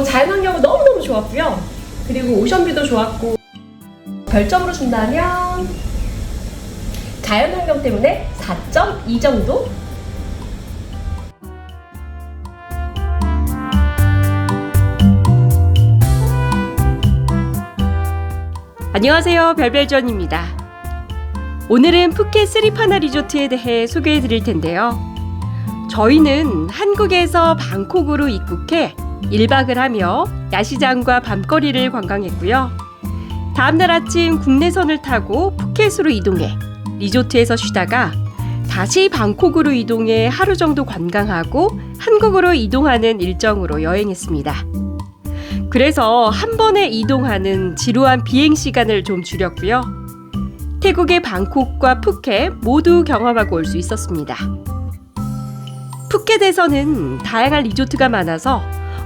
뭐 자연환경은 너무너무 좋았고요. 그리고 오션뷰도 좋았고 별점으로 준다면 자연환경 때문에 4.2 정도? 안녕하세요. 별별전입니다. 오늘은 푸켓 스리파나 리조트에 대해 소개해 드릴 텐데요. 저희는 한국에서 방콕으로 입국해 1박을 하며 야시장과 밤거리를 관광했고요. 다음날 아침 국내선을 타고 푸켓으로 이동해 리조트에서 쉬다가 다시 방콕으로 이동해 하루 정도 관광하고 한국으로 이동하는 일정으로 여행했습니다. 그래서 한 번에 이동하는 지루한 비행 시간을 좀 줄였고요. 태국의 방콕과 푸켓 모두 경험하고 올 수 있었습니다. 푸켓에서는 다양한 리조트가 많아서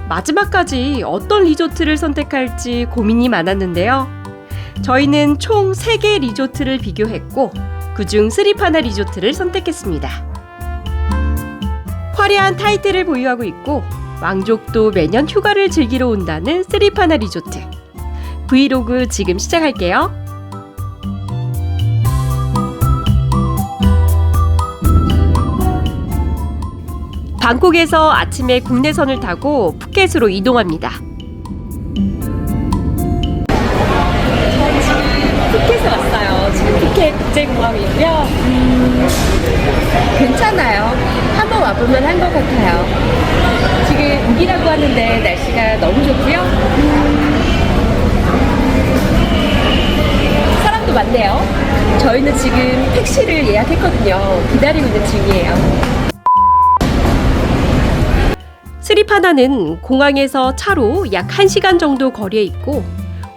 마지막까지 어떤 리조트를 선택할지 고민이 많았는데요. 저희는 총 3개 리조트를 비교했고 그중 스리파나 리조트를 선택했습니다. 화려한 타이틀을 보유하고 있고 왕족도 매년 휴가를 즐기러 온다는 스리파나 리조트. 브이로그 지금 시작할게요. 방콕에서 아침에 국내선을 타고 푸켓으로 이동합니다. 푸켓에 왔어요. 지금 푸켓 국제공항이고요. 음, 괜찮아요. 한번 와보면 한 것 같아요. 지금 우기라고 하는데 날씨가 너무 좋고요. 사람도 많네요. 저희는 지금 택시를 예약했거든요. 기다리고 있는 중이에요. 스리파나는 공항에서 차로 약 1시간 정도 거리에 있고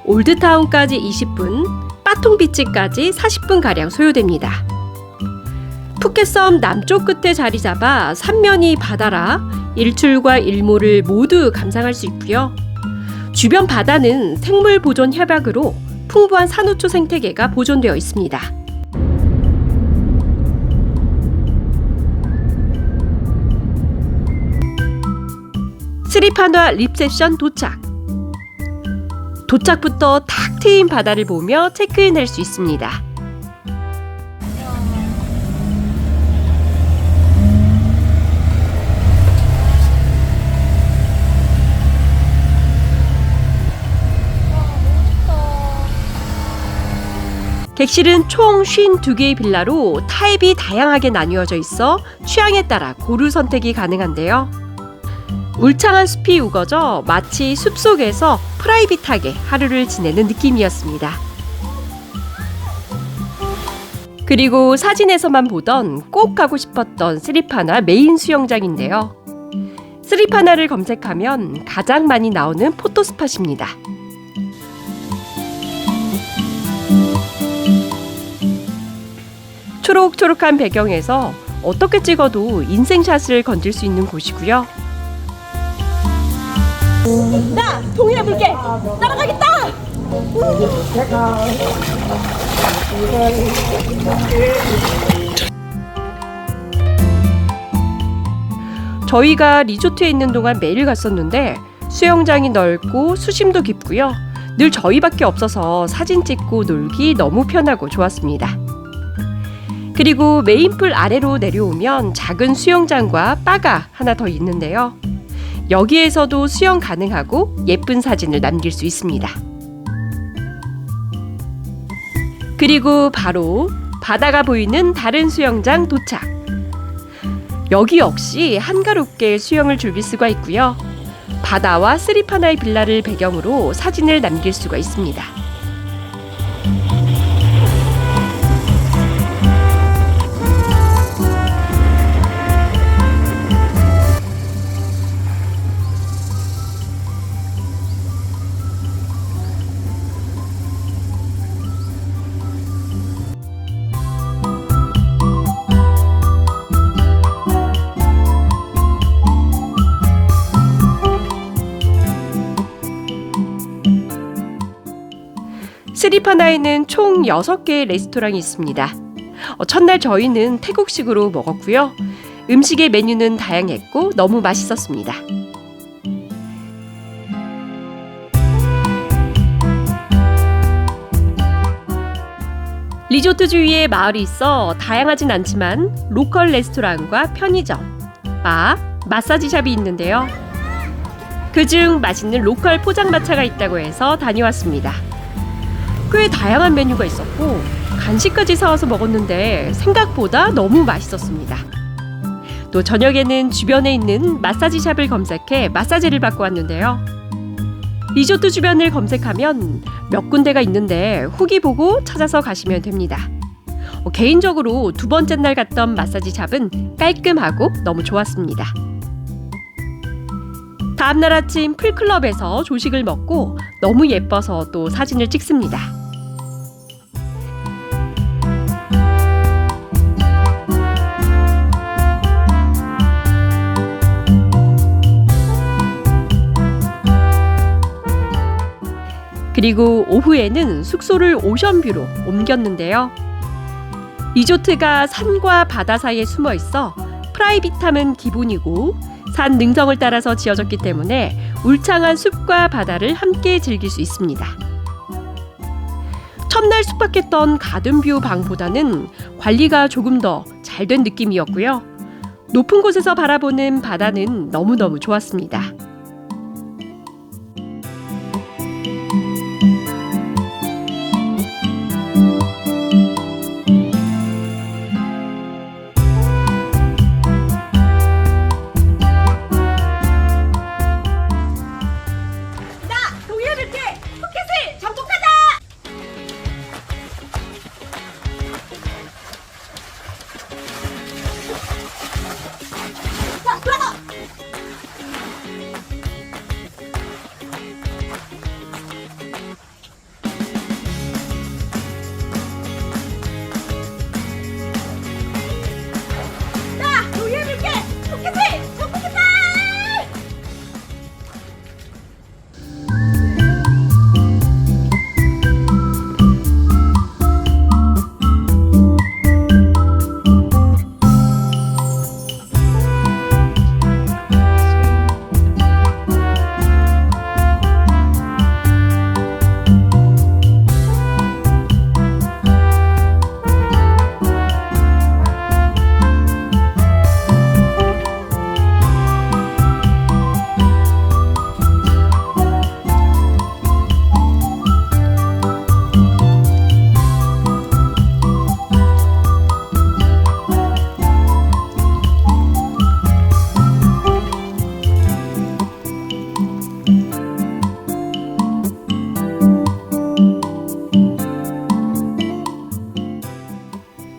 올드타운까지 20분, 빠통비치까지 40분 가량 소요됩니다. 푸켓섬 남쪽 끝에 자리 잡아 삼면이 바다라 일출과 일몰을 모두 감상할 수 있고요. 주변 바다는 생물 보존 협약으로 풍부한 산호초 생태계가 보존되어 있습니다. 스리파나 립셉션 도착. 도착부터 탁 트인 바다를 보며 체크인할 수 있습니다. 객실은 총 52개의 빌라로 타입이 다양하게 나뉘어져 있어 취향에 따라 고루 선택이 가능한데요. 울창한 숲이 우거져 마치 숲속에서 프라이빗하게 하루를 지내는 느낌이었습니다. 그리고 사진에서만 보던 꼭 가고 싶었던 스리파나 메인 수영장인데요. 스리파나를 검색하면 가장 많이 나오는 포토스팟입니다. 초록초록한 배경에서 어떻게 찍어도 인생샷을 건질 수 있는 곳이고요. 나 동해 물개 따라가겠다. 저희가 리조트에 있는 동안 매일 갔었는데 수영장이 넓고 수심도 깊고요. 늘 저희밖에 없어서 사진 찍고 놀기 너무 편하고 좋았습니다. 그리고 메인풀 아래로 내려오면 작은 수영장과 바가 하나 더 있는데요. 여기에서도 수영 가능하고 예쁜 사진을 남길 수 있습니다. 그리고 바로 바다가 보이는 다른 수영장 도착. 여기 역시 한가롭게 수영을 즐길 수가 있고요. 바다와 스리파나의 빌라를 배경으로 사진을 남길 수가 있습니다. 한입 하나에는 총 6개의 레스토랑이 있습니다. 어, 첫날 저희는 태국식으로 먹었고요. 음식의 메뉴는 다양했고 너무 맛있었습니다. 리조트 주위에 마을이 있어 다양하진 않지만 로컬 레스토랑과 편의점, 바, 마사지샵이 있는데요. 그중 맛있는 로컬 포장마차가 있다고 해서 다녀왔습니다. 꽤 다양한 메뉴가 있었고 간식까지 사와서 먹었는데 생각보다 너무 맛있었습니다. 또 저녁에는 주변에 있는 마사지 샵을 검색해 마사지를 받고 왔는데요. 리조트 주변을 검색하면 몇 군데가 있는데 후기 보고 찾아서 가시면 됩니다. 어, 개인적으로 두 번째 날 갔던 마사지 샵은 깔끔하고 너무 좋았습니다. 다음날 아침 풀클럽에서 조식을 먹고 너무 예뻐서 또 사진을 찍습니다. 그리고 오후에는 숙소를 오션뷰로 옮겼는데요. 리조트가 산과 바다 사이에 숨어 있어 프라이빗함은 기본이고 산 능성을 따라서 지어졌기 때문에 울창한 숲과 바다를 함께 즐길 수 있습니다. 첫날 숙박했던 가든뷰 방보다는 관리가 조금 더 잘 된 느낌이었고요. 높은 곳에서 바라보는 바다는 너무너무 좋았습니다.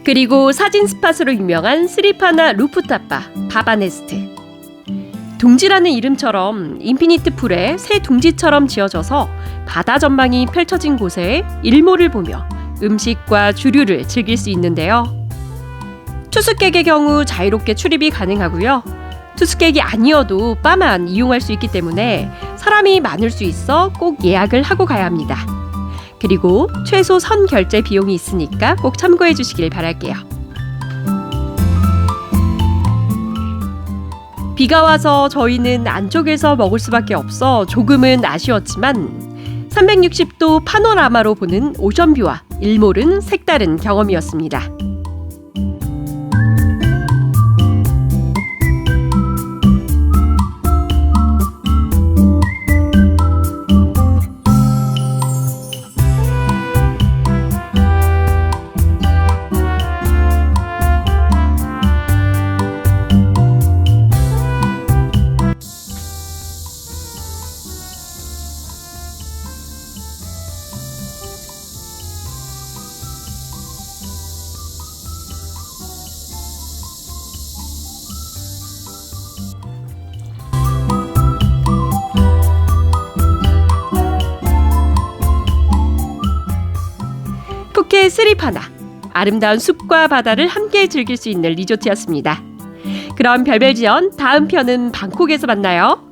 그리고 사진 스팟으로 유명한 스리파나 루프탑바 바바네스트. 둥지라는 이름처럼 인피니트 풀에 새 둥지처럼 지어져서 바다 전망이 펼쳐진 곳에 일몰을 보며 음식과 주류를 즐길 수 있는데요. 투숙객의 경우 자유롭게 출입이 가능하고요. 투숙객이 아니어도 바만 이용할 수 있기 때문에 사람이 많을 수 있어 꼭 예약을 하고 가야 합니다. 그리고 최소 선 결제 비용이 있으니까 꼭 참고해 주시길 바랄게요. 비가 와서 저희는 안쪽에서 먹을 수밖에 없어 조금은 아쉬웠지만 360도 파노라마로 보는 오션뷰와 일몰은 색다른 경험이었습니다. 푸켓 스리파나 아름다운 숲과 바다를 함께 즐길 수 있는 리조트였습니다. 그럼 별별 지연 다음 편은 방콕에서 만나요.